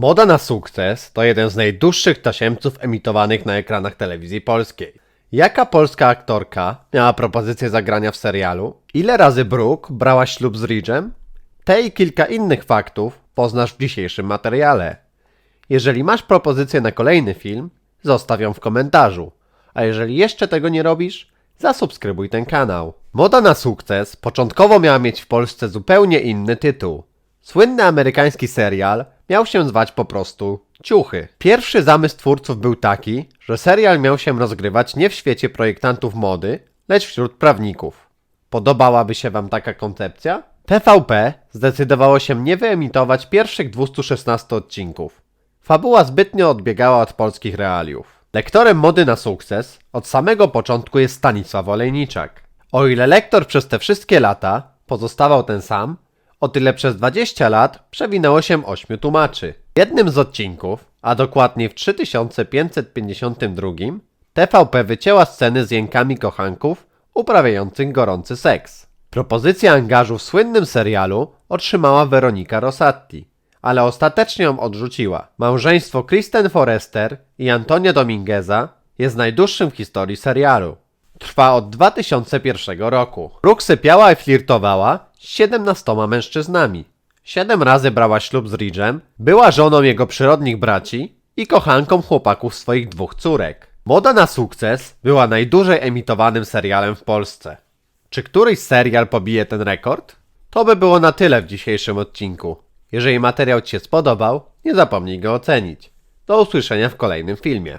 Moda na sukces to jeden z najdłuższych tasiemców emitowanych na ekranach telewizji polskiej. Jaka polska aktorka miała propozycję zagrania w serialu? Ile razy Brooke brała ślub z Ridge'em? Te i kilka innych faktów poznasz w dzisiejszym materiale. Jeżeli masz propozycję na kolejny film, zostaw ją w komentarzu. A jeżeli jeszcze tego nie robisz, zasubskrybuj ten kanał. Moda na sukces początkowo miała mieć w Polsce zupełnie inny tytuł. Słynny amerykański serial miał się zwać po prostu Ciuchy. Pierwszy zamysł twórców był taki, że serial miał się rozgrywać nie w świecie projektantów mody, lecz wśród prawników. Podobałaby się Wam taka koncepcja? TVP zdecydowało się nie wyemitować pierwszych 216 odcinków. Fabuła zbytnio odbiegała od polskich realiów. Lektorem mody na sukces od samego początku jest Stanisław Olejniczak. O ile lektor przez te wszystkie lata pozostawał ten sam, o tyle przez 20 lat przewinęło się 8 tłumaczy. W jednym z odcinków, a dokładnie w 3552, TVP wycięła sceny z jękami kochanków uprawiających gorący seks. Propozycję angażu w słynnym serialu otrzymała Weronika Rosatti, ale ostatecznie ją odrzuciła. Małżeństwo Kristen Forrester i Antonio Domingueza jest najdłuższym w historii serialu. Trwa od 2001 roku. Brooke sypiała i flirtowała 17 mężczyznami. Siedem razy brała ślub z Ridge'em, była żoną jego przyrodnich braci i kochanką chłopaków swoich dwóch córek. Moda na sukces była najdłużej emitowanym serialem w Polsce. Czy któryś serial pobije ten rekord? To by było na tyle w dzisiejszym odcinku. Jeżeli materiał Ci się spodobał, nie zapomnij go ocenić. Do usłyszenia w kolejnym filmie.